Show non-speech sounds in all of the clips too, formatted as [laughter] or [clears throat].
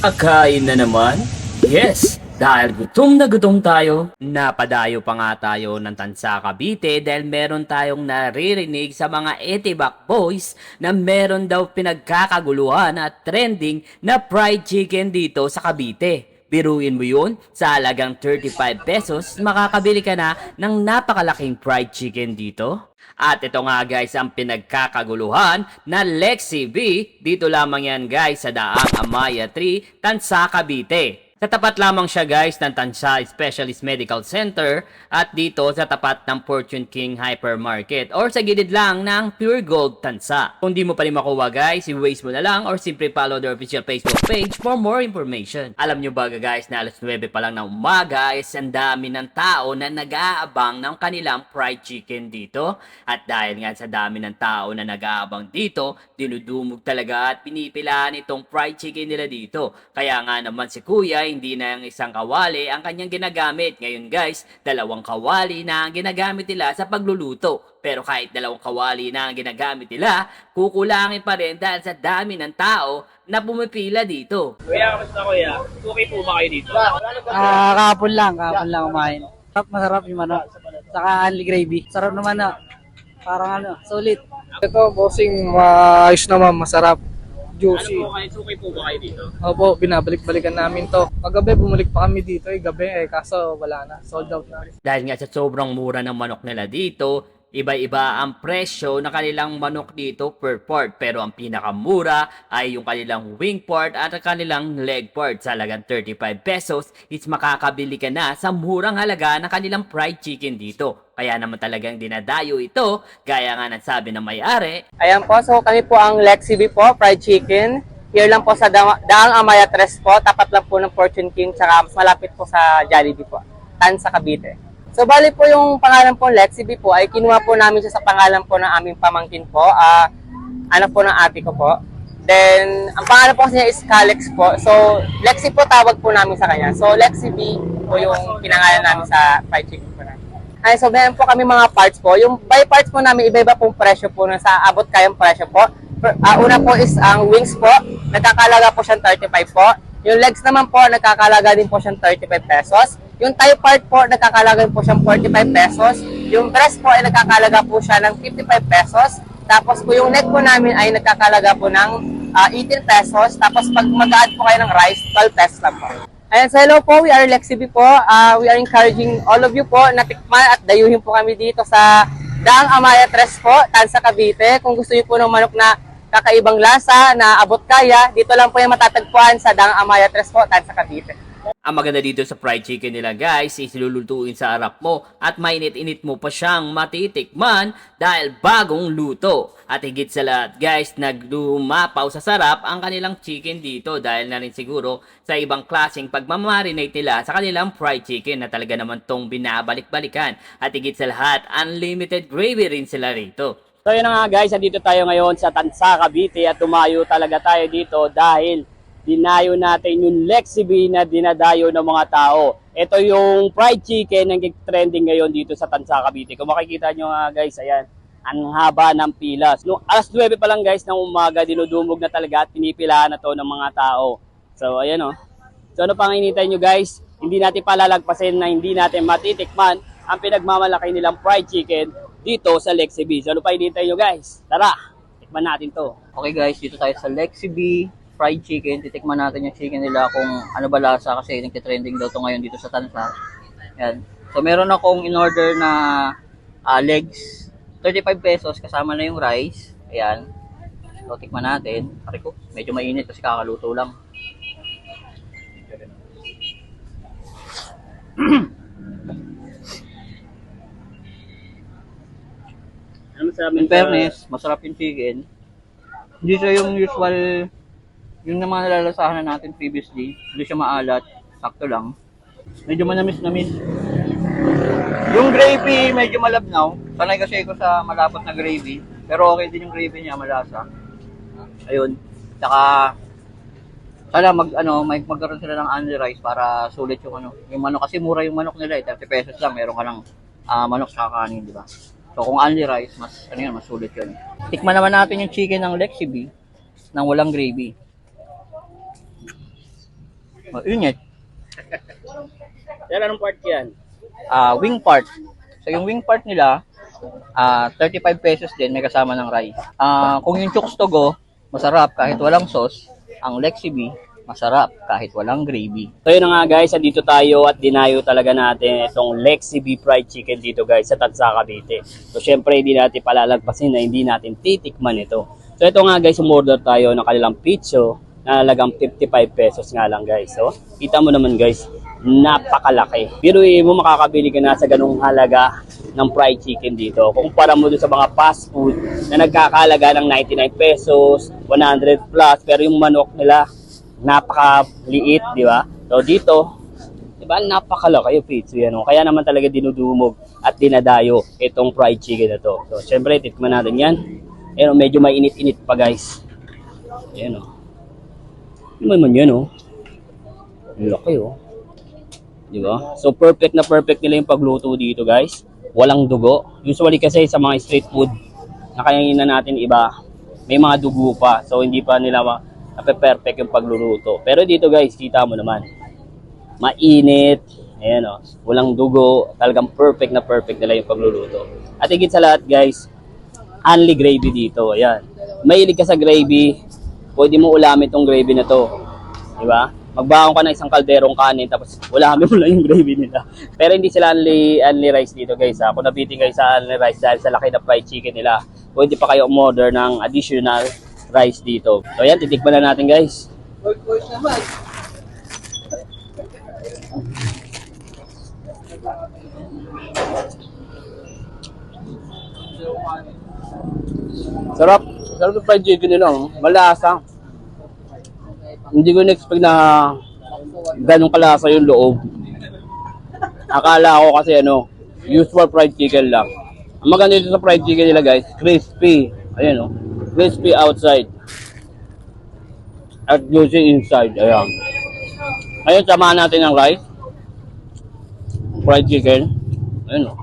Kakain na naman? Yes! Dahil gutom na gutom tayo, napadayo pa nga tayo ng Tansa Cavite dahil meron tayong naririnig sa mga Etibac boys na meron daw pinagkakaguluhan at trending na fried chicken dito sa Cavite. Biruin mo yun, sa halagang 35 pesos, makakabili ka na ng napakalaking fried chicken dito. At ito nga guys ang pinagkakaguluhan na Lexi B. Dito lamang yan guys sa Daang Amaya 3, Tansa, Cavite. Sa tapat lamang siya guys ng Tansa Specialist Medical Center at dito sa tapat ng Fortune King Hypermarket or sa gilid lang ng Pure Gold Tansa. Kung di mo pa rin makuha guys, i-waste mo na lang or simply follow their official Facebook page for more information. Alam nyo ba guys na alas 9 pa lang ng umaga is ang dami ng tao na nag-aabang ng kanilang fried chicken dito. At dahil nga sa dami ng tao na nag-aabang dito, dinudumog talaga at pinipilaan itong fried chicken nila dito. Kaya nga naman si kuya, hindi na yung isang kawali ang kanyang ginagamit. Ngayon guys, dalawang kawali na ang ginagamit nila sa pagluluto. Pero kahit dalawang kawali na ang ginagamit nila, kukulangin pa rin dahil sa dami ng tao na pumipila dito. Kuya, kamusta kuya? Okay po ba kayo dito? Ah, kahapon lang, kahapon lang kumain. Masarap, masarap yung manok. Saka only gravy. Sarap naman na. Parang ano, solid. Ito, bossing, maayos naman, masarap. Ano Juicy. po kayo? Okay po ba kayo dito? Opo, binabalik-balikan namin to. Kagabi, bumalik pa kami dito eh, gabi eh, kaso wala na, sold out na. Dahil nga sa sobrang mura ng manok nila dito, iba-iba ang presyo ng kanilang manok dito per part. Pero ang pinakamura ay yung kanilang wing part at ang kanilang leg part. Sa halagang 35 pesos, is makakabili ka na sa murang halaga ng kanilang fried chicken dito. Kaya naman talagang dinadayo ito, gaya nga ng sabi ng may-ari, Ayan po, so kami po ang Lexi B po, fried chicken. Here lang po sa Da- Daang Amaya Tres po, tapat lang po ng Fortune King, tsaka malapit po sa Jollibee po, Tan sa Cavite. So bali po yung pangalan po Lexi B po ay kinuha po namin siya sa pangalan po ng aming pamangkin po, ah anak po ng ate ko po. Then, ang pangalan po kasi niya is Calex po. So, Lexi po tawag po namin sa kanya. So, Lexi B po yung pinangalan namin sa fried chicken po namin. Ay, so meron po kami mga parts po. Yung by parts po namin, iba-iba pong presyo po na sa abot kayang presyo po. Ah, una po is ang wings po, nagkakalaga po siyang 35 po. Yung legs naman po, nagkakalaga din po siyang 35 pesos. Yung thigh part po, nagkakalaga din po siyang 45 pesos. Yung breast po ay nagkakalaga po siya ng 55 pesos. Tapos po yung neck po namin ay nagkakalaga po ng ah, 18 pesos. Tapos pag mag-add po kayo ng rice, 12 pesos lang po. Ayan, so hello po, we are Lexi B po. Ah, we are encouraging all of you po na tikman at dayuhin po kami dito sa Daang Amaya Tres po, Tansa Cavite. Kung gusto niyo po ng manok na kakaibang lasa, na abot kaya, dito lang po yung matatagpuan sa Daang Amaya Tres po, Tansa Cavite. Ang maganda dito sa fried chicken nila guys is lulutuin sa harap mo at mainit-init mo pa siyang matitikman dahil bagong luto. At higit sa lahat guys, nagdumapaw sa sarap ang kanilang chicken dito dahil na rin siguro sa ibang klaseng pagmamarinate nila sa kanilang fried chicken na talaga naman tong binabalik-balikan. At higit sa lahat, unlimited gravy rin sila rito. So yun na nga guys, andito tayo ngayon sa Tansa, Cavite at tumayo talaga tayo dito dahil dinayo natin yung Lexi na dinadayo ng mga tao. Ito yung fried chicken na trending ngayon dito sa Tansa, Cavite. Kung makikita nyo nga guys, ayan, ang haba ng pila. No, alas 9 pa lang guys ng umaga, dinudumog na talaga at pinipilahan na to ng mga tao. So ayan o. So ano pang inintay nyo guys? Hindi natin palalagpasin na hindi natin matitikman ang pinagmamalaki nilang fried chicken dito sa Lexi. So ano pa inintay nyo guys? Tara, tikman natin to. Okay guys, dito tayo sa Lexi fried chicken. Titikman natin yung chicken nila kung ano ba lasa kasi nagtitrending daw to ngayon dito sa Tansa. Yan. So meron akong in-order na ah, legs. 35 pesos kasama na yung rice. Ayan. So tikman natin. Pare ko, medyo mainit kasi kakaluto lang. [clears throat] Ano In fairness, masarap yung chicken. Hindi siya yung usual, yung na mga nalalasahan na natin previously. Hindi siya maalat, sakto lang. Medyo manamis-namis. Yung gravy, medyo malabnaw. Sanay kasi ako sa malapot na gravy. Pero okay din yung gravy niya, malasa. Ayun. Tsaka, sana mag, ano, may magkaroon sila ng only rice para sulit yung ano. Yung manok, kasi mura yung manok nila eh. 30 pesos lang, meron ka ng ah, manok sa kanin, di ba? So kung only rice, mas ano yun, mas sulit yun. Tikman naman natin yung chicken ng Lexi B nang walang gravy. Mainit. Sir, anong part yan? Ah, wing part. So yung wing part nila, ah 35 pesos din may kasama ng rice. Ah, kung yung chooks togo, masarap kahit walang sauce. Ang Lexi B, masarap kahit walang gravy. So yun na nga guys, dito tayo at dinayo talaga natin itong Lexi B Fried Chicken dito guys sa Tansa Cavite. So syempre hindi natin palalagpasin na hindi natin titikman ito. So ito nga guys, umorder tayo ng kanilang pizza halagang 55 pesos nga lang guys. So kita mo naman guys, napakalaki. Pero mo makakabili ka na sa ganung halaga ng fried chicken dito. Kumpara mo doon sa mga fast food na nagkakalaga ng 99 pesos, 100 plus, pero yung manok nila napakaliit, di ba? So dito, di ba, napakalaki yung pizza yan. oh. Kaya naman talaga dinudumog at dinadayo itong fried chicken na to. So syempre, tikman natin yan. Ayan, oh, medyo mainit-init pa guys. Ayan o. Oh. Ano man yan oh. Ang Laki oh. Di? So perfect na perfect nila yung pagluto dito guys. Walang dugo. Usually kasi sa mga street food na kaya natin iba, may mga dugo pa. So hindi pa nila ma perfect yung pagluluto. Pero dito guys, kita mo naman. Mainit. Ayan o. Walang dugo. Talagang perfect na perfect nila yung pagluluto. At higit sa lahat guys, only gravy dito. Ayan. Mahilig ka sa gravy, pwede mo ulamin tong gravy na to. Di ba? Magbaon ka ng isang kalderong kanin tapos ulamin mo lang yung gravy nila. [laughs] Pero hindi sila only, only rice dito guys ha. Kung nabitin kayo sa only rice dahil sa laki na fried chicken nila, pwede pa kayo umorder ng additional rice dito. So yan, titikman na natin guys. Sarap. Sarap yung fried chicken nila. oh. Malasa. Hindi ko na-expect na ganun kalasa yung loob. Akala ko kasi ano, usual fried chicken lang. Ang maganda dito sa fried chicken nila guys, crispy. Ayan oh. Crispy outside. At juicy inside. Ayan. Ngayon, samahan natin ng rice. Fried chicken. Ayan oh.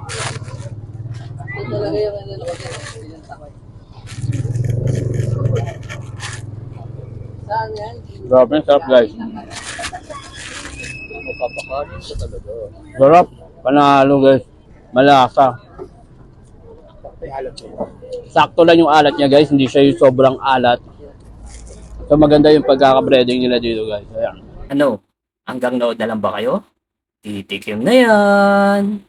Grabe, sarap guys. Sarap. Panalo guys. Malasa. Sakto lang yung alat niya guys. Hindi siya yung sobrang alat. So maganda yung pagkaka-breading nila dito guys. Ayan. Ano? Hanggang nood na lang ba kayo? Titikim na yan!